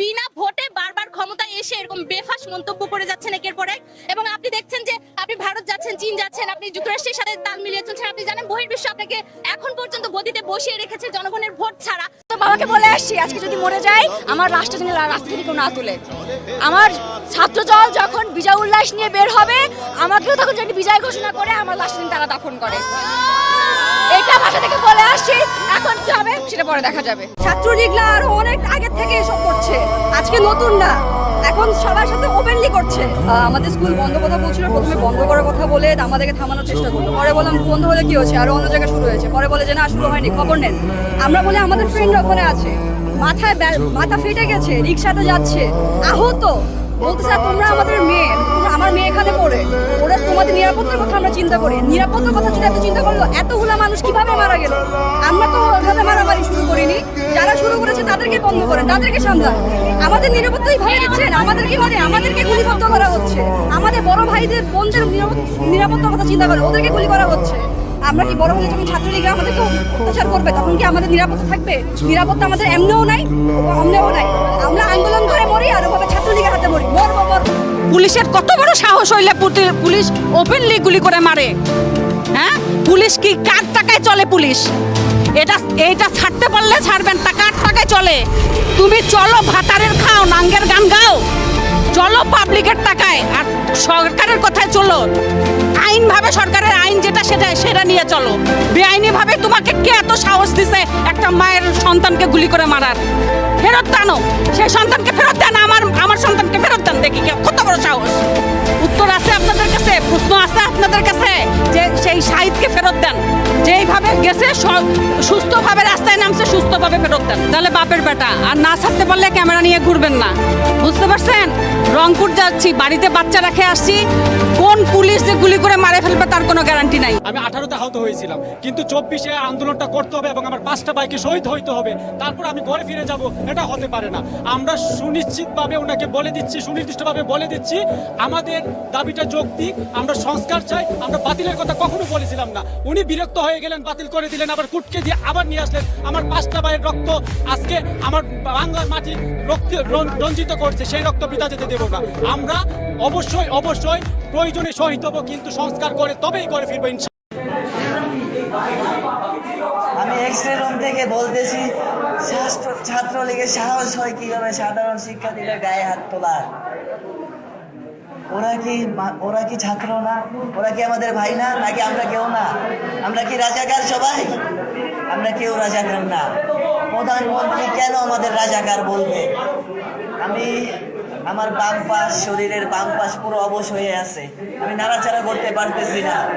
বিনা ভোটে বারবার ক্ষমতায় এসে এরকম বেফাস মন্তব্য করে যাচ্ছেন একের পর এক। এবং আপনি দেখছেন যে আপনি ভারত যাচ্ছেন চীন যাচ্ছেন আপনি যুক্তরাষ্ট্রের সাথে তাল মিলিয়ে চলছেন আপনি জানেন বহির্বিশ্ব আপনাকে এখন পর্যন্ত গদিতে বসিয়ে রেখেছে জনগণের ভোট ছাড়া। তো বাবাকে বলে আসছি আজকে যদি মরে যায় আমার রাষ্ট্র যিনি রাস্তা থেকে কেউ না তুলে। আমার ছাত্র দল যখন বিজয় উল্লাস নিয়ে বের হবে আমাকেও তখন যদি বিজয় ঘোষণা করে আমার লাশ দিন তারা দাফন করে। এটা ভাষা থেকে বলে আসছি এখন কি হবে সেটা পরে দেখা যাবে। ছাত্রলীগরা আরও অনেক আগে থেকে আজকে নতুন না। এখন সবার সাথে ওপেনলি করছে। আমাদের স্কুল বন্ধ কথা বলছিল, প্রথমে বন্ধ করার কথা বলে আমাদেরকে থামানোর চেষ্টা করল। পরে বললাম, বন্ধ হলে কি হচ্ছে আরও অন্য জায়গায় শুরু হয়েছে। পরে বলে যে, না, শুরু হয়নি, খবর নেন। আমরা বলে, আমাদের ফ্রেন্ড ওখানে আছে। মাথায় মাথা ফেটে গেছে, রিক্সাতে যাচ্ছে। আহত। বলতেছে তোমরা আমাদের মেয়ে আমার মেয়ে এখানে পড়ে। ওরা তোমাদের নিরাপত্তার কথা আমরা চিন্তা করি। নিরাপত্তার কথা যদি এত চিন্তা করল, এতগুলা মানুষ কীভাবে মারা গেল? আমরা তো ওইভাবে মারামারি শুরু করিনি। যারা শুরু করেছে, তাদেরকে বন্ধ করেন, তাদেরকে সামলান। আমাদের নিরাপত্তাই ভয় দিচ্ছেন আমাদেরকে মানে আমাদেরকে গুলিবদ্ধ করা হচ্ছে। আমাদের বড় ভাইদের, বোনদের নিরাপত্তার কথা চিন্তা করে, ওদেরকে গুলি করা হচ্ছে। আমরা কি বড় হলে যখন ছাত্রলীগরা আমাদেরকে অত্যাচার করবে, তখন কি আমাদের নিরাপত্তা থাকবে? নিরাপত্তা আমাদের এমনিও নাই অমনেও নাই। আমরা আন্দোলন করে মরি আর ওভাবে ছাত্রলীগের হাতে মরি। মরবো মরবো। পুলিশের কত বড় সাহস হইলে পুলিশ ওপেনলি গুলি করে মারে? হ্যাঁ? পুলিশ কি কার টাকায় চলে পুলিশ? এটা এইটা ছাড়তে পারলে ছাড়বেন টাকায় চলে। তুমি চলো ভাতারের খাও, নাঙ্গের গান গাও। চলো পাবলিকের টাকায়, আর সরকারের কথায় চলো। আইনভাবে সরকারের আইন যেটা সেটা সেটা নিয়ে চলো। বেআইনিভাবে তোমাকে কে এত সাহস দিছে একটা মায়ের সন্তানকে গুলি করে মারার? ফেরত দানো সেই সন্তানকে ফেরত দেন, আমার আমার সন্তানকে ফেরত দেন। দেখি কত বড় সাহস। প্রশ্ন আছে আপনাদের কাছে? যে সেই শাহিদকে ফেরত দেন। যেইভাবে গেছে সুস্থভাবে রাস্তায় নামছে, সুস্থভাবে ফেরত দেন। তাহলে বাপের বেটা, আর না ছাড়তে পারলে ক্যামেরা নিয়ে ঘুরবেন না। বুঝতে পারছেন? রংপুর যাচ্ছি, বাড়িতে বাচ্চা রেখে আসছি। কোন পুলিশ যে গুলি করে মারে ফেলবে তার কোনো গ্যারান্টি নাই। আমি আঠারোতে আহত হয়েছিলাম, কিন্তু চব্বিশে আন্দোলনটা করতে হবে এবং আমার পাঁচটা বাইকে শহীদ হইতে হবে। তারপর আমি ঘরে ফিরে যাব, এটা হতে পারে না। আমরা সুনিশ্চিতভাবে ওনাকে বলে দিচ্ছি, সুনির্দিষ্টভাবে বলে দিচ্ছি, আমাদের দাবিটা যৌক্তিক আমরা সংস্কার চাই, আমরা বাতিলের কথা কখনো বলেছিলাম না। উনি বিরক্ত হয়ে গেলেন, বাতিল করে দিলেন, আবার কুটকে দিয়ে আবার নিয়ে আসলেন। আমার পাঁচটা ভাইয়ের রক্ত আজকে আমার বাংলার মাটি রক্ত রঞ্জিত করছে, সেই রক্ত পিতা যেতে দেবো না। আমরা অবশ্যই অবশ্যই প্রয়োজনে শহীদ হব, কিন্তু সংস্কার করে, তবেই করে ফিরবো। আমি এক্সরে রুম থেকে বলতেছি ছাত্র ছাত্রলীগের সাহস হয় কীভাবে সাধারণ শিক্ষার্থীদের গায়ে হাত তোলা ওরা কি ওরা কি ছাত্র না? ওরা কি আমাদের ভাই না? নাকি আমরা কেউ না? আমরা কি রাজাকার সবাই? আমরা কেউ রাজাকার না। প্রধানমন্ত্রী কেন আমাদের রাজাকার বলবে? আমি, আমার বাম পাশ, শরীরের বাম পাশ পুরো অবশ হয়ে আছে। আমি নাড়াচাড়া করতে পারতেছি না।